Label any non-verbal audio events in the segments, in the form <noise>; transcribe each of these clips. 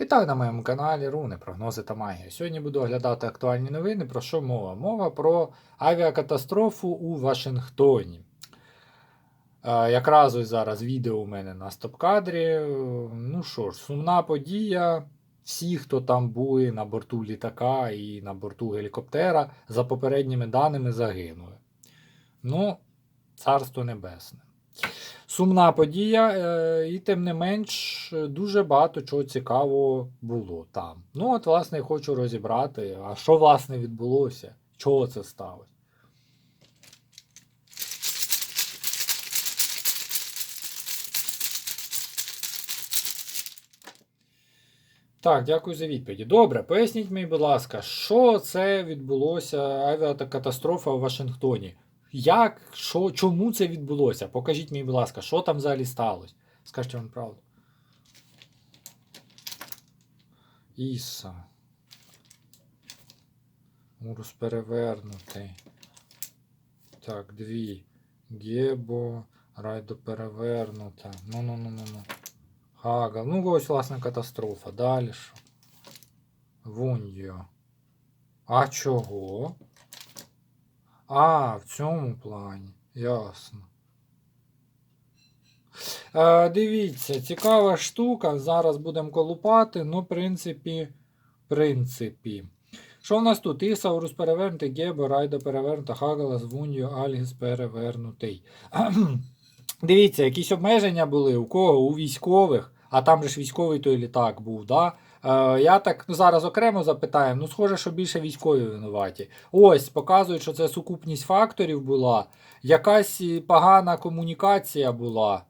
Вітаю на моєму каналі Руни, прогнози та магія. Сьогодні буду оглядати актуальні новини. Про що мова? Мова про авіакатастрофу у Вашингтоні. Е, якраз ось зараз відео у мене на стоп-кадрі. Ну що ж, сумна подія. Всі, хто там були на борту літака і на борту гелікоптера, за попередніми даними загинули. Ну, царство небесне. Сумна подія, е, і тим не менш, дуже багато чого цікавого було там. Ну, от, власне, хочу розібрати, а що, власне, відбулося? Чого це сталося? Так, дякую за відповіді. Добре, поясніть мені, будь ласка, що це відбулося авіакатастрофа у Вашингтоні? Як, що, чому це відбулося? Покажіть мені, будь ласка, що там взагалі сталося? Скажіть вам правду. Іса. Урус перевернутий. Так, дві. Гебо. Райдо перевернута. Ну-ну-ну-ну-ну. Гагал. Ну, ось, власне, катастрофа. Далі що? Вуньо. А чого? А, в цьому плані. Ясно. Е, дивіться, цікава штука. Зараз будемо колупати. Ну, в принципі, принципі. Що в нас тут? Ісаурус перевернутий, Гебо, Райдо перевернута, Хагалас, Вуньо, Альгіс перевернутий. <clears throat> Дивіться, якісь обмеження були у кого? У військових, а там же ж військовий той літак був, да? Е, я так ну, зараз окремо запитаю, ну схоже, що більше військові винуваті. Ось, показують, що це сукупність факторів була, якась погана комунікація була.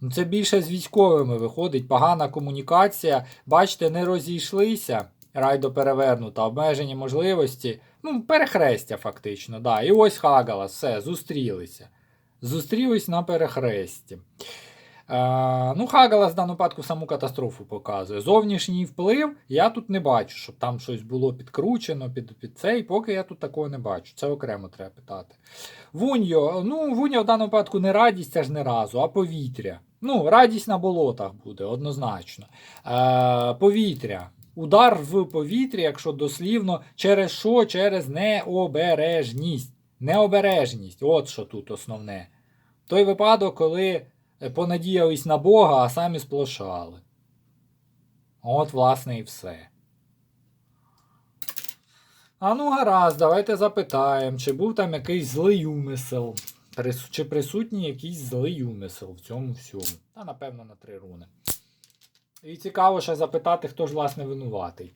Ну, Це більше з військовими виходить, погана комунікація. Бачите, не розійшлися. Райдо перевернута, обмежені можливості. Ну, перехрестя, фактично, да. І ось Хагала, все, зустрілися. Зустрілись на перехресті. Е, ну, Хагалас в даному випадку саму катастрофу показує. Зовнішній вплив я тут не бачу, щоб там щось було підкручено під, під цей, поки я тут такого не бачу. Це окремо треба питати. Вуньо, ну, Вуньо в даному випадку не радість, це ж не разу, а повітря. Ну, радість на болотах буде, однозначно. Е, повітря. Удар в повітрі, якщо дослівно, через що? Через необережність. Необережність. От що тут основне. Той випадок, коли понадіялись на Бога, а самі сплошали. От, власне, і все. А ну гаразд, давайте запитаємо, чи був там якийсь злий умисел. Чи присутній якийсь злий умисел в цьому всьому. Та, напевно, на три руни. І цікаво ще запитати, хто ж, власне, винуватий.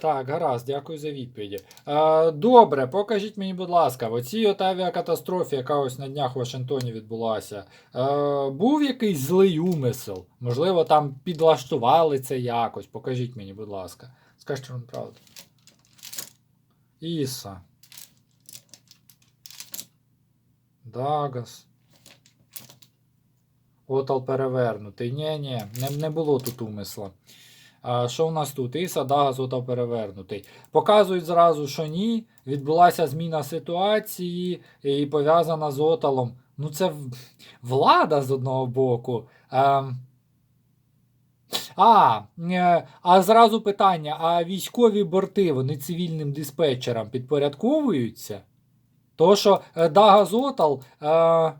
Так, гаразд, дякую за відповіді. Е, добре, покажіть мені, будь ласка, в оцій от авіакатастрофі, яка ось на днях в Вашингтоні відбулася, е, був якийсь злий умисел? Можливо, там підлаштували це якось. Покажіть мені, будь ласка. Скажіть вам правду. Іса. Дагас. Отал перевернутий. Ні-ні, не, не було тут умисла. Що у нас тут? Іса, Дагас, отал перевернутий. Показують зразу, що ні. Відбулася зміна ситуації і пов'язана з оталом. Ну, це влада з одного боку. Ем, а, е, а зразу питання: а військові борти вони цивільним диспетчерам підпорядковуються? То, що е, Дага Зотал, е,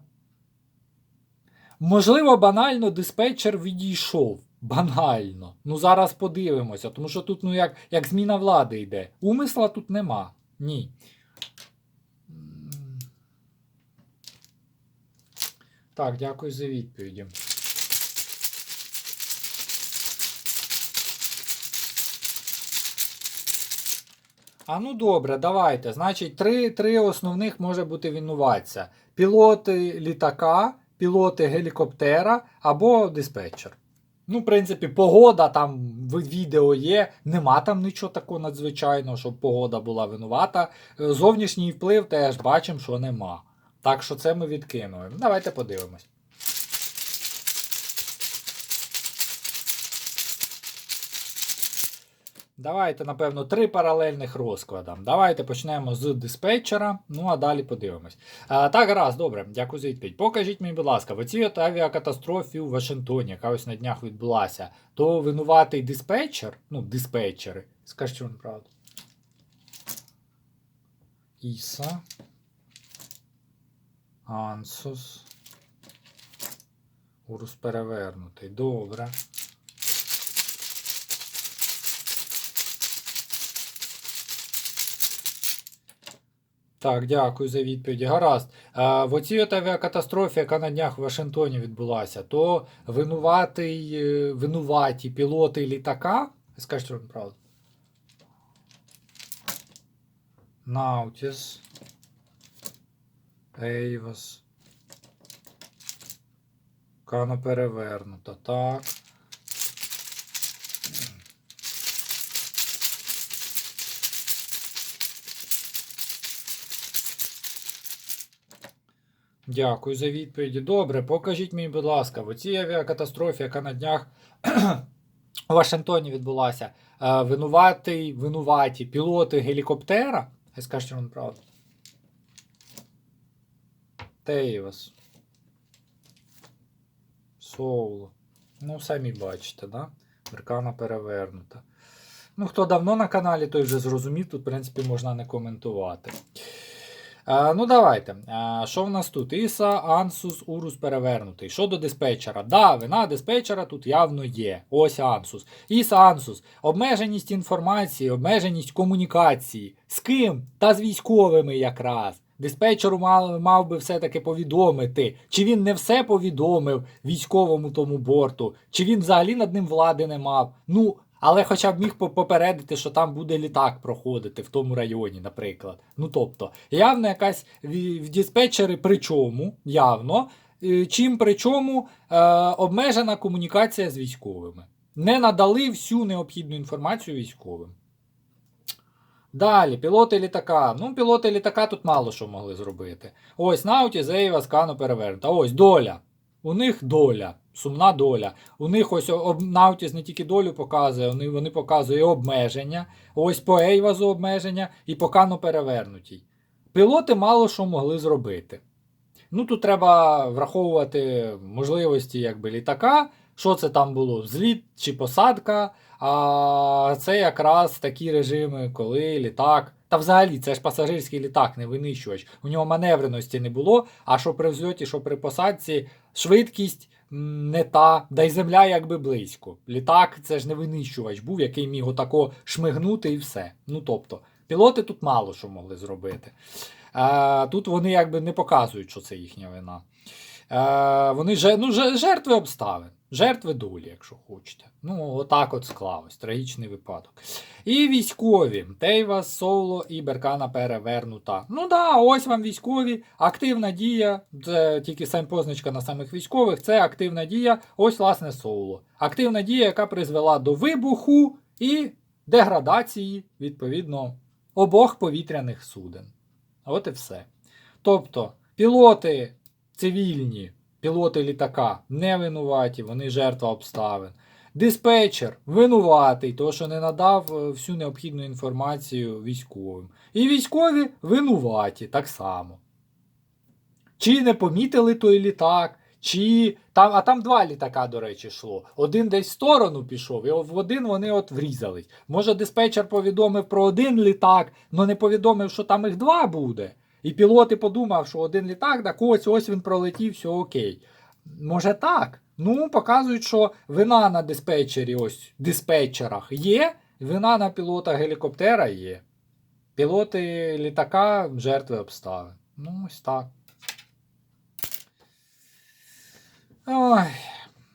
можливо, банально диспетчер відійшов. Банально. Ну зараз подивимося, тому що тут, ну, як, як зміна влади йде. Умисла тут нема. Ні. Так, дякую за відповіді. А ну добре, давайте. Значить, три, три основних може бути винуватця: пілоти літака, пілоти гелікоптера або диспетчер. Ну, в принципі, погода там в відео є, нема там нічого такого надзвичайного, щоб погода була винувата. Е, Зовнішній вплив теж бачимо, що нема. Так що це ми відкинули. Давайте подивимось. Давайте, напевно, три паралельних розкладам. Давайте почнемо з диспетчера, ну а далі подивимось. А, так, гаразд, добре, дякую за відповідь. Покажіть мені, будь ласка, в оцій от авіакатастрофі у Вашингтоні, яка ось на днях відбулася, то винуватий диспетчер, ну, диспетчери, скажіть вам правду. Іса. Ансус. Урус перевернутий. Добре. Так, дякую за відповіді. Гаразд. В оцій от авіакатастрофі, яка на днях в Вашингтоні відбулася, то винуватий, е, винуваті пілоти літака. Скажіть вам правду. Наутіс. Ейвас. Кано перевернута. Так. Дякую за відповіді. Добре, покажіть мені, будь ласка, в цій авіакатастрофі, яка на днях у Вашингтоні відбулася, е, винуватий, винуваті пілоти гелікоптера. Я скажу вам правду. Тейвас. Соуло. Ну, самі бачите, да? Меркана перевернута. Ну, хто давно на каналі, той вже зрозумів, тут, в принципі, можна не коментувати. Ну, давайте. Що в нас тут? Іса, Ансус, Урус перевернутий. Що до диспетчера? Да, вина диспетчера тут явно є. Ось Ансус. Іса, Ансус. Обмеженість інформації, обмеженість комунікації. З ким? Та з військовими якраз. Диспетчеру мав, мав би все-таки повідомити, чи він не все повідомив військовому тому борту, чи він взагалі над ним влади не мав. Ну, але хоча б міг попередити, що там буде літак проходити в тому районі, наприклад. Ну тобто, явно якась в, диспетчери, причому, явно, е, чим причому е, обмежена комунікація з військовими. Не надали всю необхідну інформацію військовим. Далі, пілоти літака. Ну, пілоти літака тут мало що могли зробити. Ось Науті, Зеєва, Скану перевернута. Ось доля. У них доля, сумна доля. У них ось Наутіс не тільки долю показує, вони, вони показують обмеження. Ось по Ейвазу обмеження і по Кану перевернутій. Пілоти мало що могли зробити. Ну, тут треба враховувати можливості якби, літака, що це там було, взліт чи посадка. А це якраз такі режими, коли літак. Та взагалі це ж пасажирський літак, не винищувач. У нього маневреності не було, а що при взльоті, що при посадці, швидкість не та, да й земля якби близько. Літак це ж не винищувач був, який міг отако шмигнути і все. Ну тобто, пілоти тут мало що могли зробити. Е, тут вони якби не показують, що це їхня вина. Е, вони ну, же- жертви обставин, жертви долі, якщо хочете. Ну, отак от склалось, трагічний випадок. І військові. Тейвас, Соло і Беркана перевернута. Ну да, ось вам військові. Активна дія. Це тільки сам позначка на самих військових. Це активна дія. Ось, власне, Соло. Активна дія, яка призвела до вибуху і деградації, відповідно, обох повітряних суден. От і все. Тобто, пілоти цивільні, пілоти літака не винуваті, вони жертва обставин. Диспетчер винуватий, тому що не надав е, всю необхідну інформацію військовим. І військові винуваті так само. Чи не помітили той літак, чи там, а там два літака, до речі, йшло. Один десь в сторону пішов, і в один вони от врізались. Може, диспетчер повідомив про один літак, але не повідомив, що там їх два буде. І пілот і подумав, що один літак, так ось ось він пролетів, все окей. Може так? Ну, показують, що вина на диспетчері, ось диспетчерах є, вина на пілота гелікоптера є. Пілоти літака жертви обставин. Ну, ось так. Ой.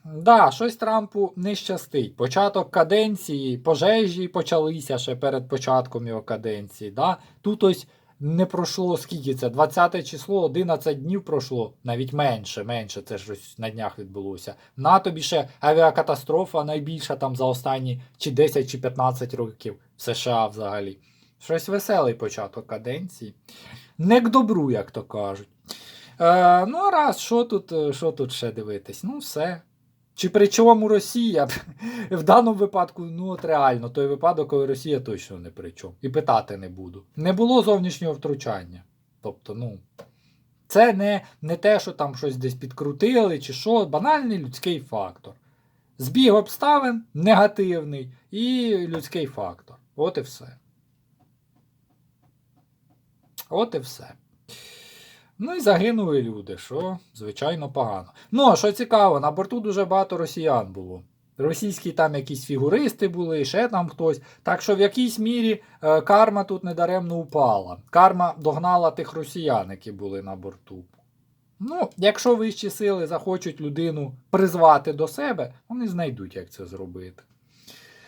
Да, щось Трампу не щастить. Початок каденції, пожежі почалися ще перед початком його каденції. Да? Тут ось не пройшло скільки це? 20 число, 11 днів пройшло, навіть менше, менше, це ж на днях відбулося. На тобі ще авіакатастрофа найбільша там за останні чи 10 чи 15 років в США взагалі. Щось веселий початок каденції. Не к добру, як то кажуть. Е, ну, а раз, що тут, е, що тут ще дивитись? Ну, все. Чи при чому Росія? <laughs> В даному випадку, ну от реально, той випадок, коли Росія точно не при чому. І питати не буду. Не було зовнішнього втручання. Тобто, ну. Це не, не те, що там щось десь підкрутили, чи що, банальний людський фактор. Збіг обставин негативний і людський фактор. От і все. От і все. Ну і загинули люди, що, звичайно, погано. Ну, а що цікаво, на борту дуже багато росіян було. Російські там якісь фігуристи були, ще там хтось. Так що в якійсь мірі е, карма тут недаремно упала. Карма догнала тих росіян, які були на борту. Ну, якщо вищі сили захочуть людину призвати до себе, вони знайдуть, як це зробити.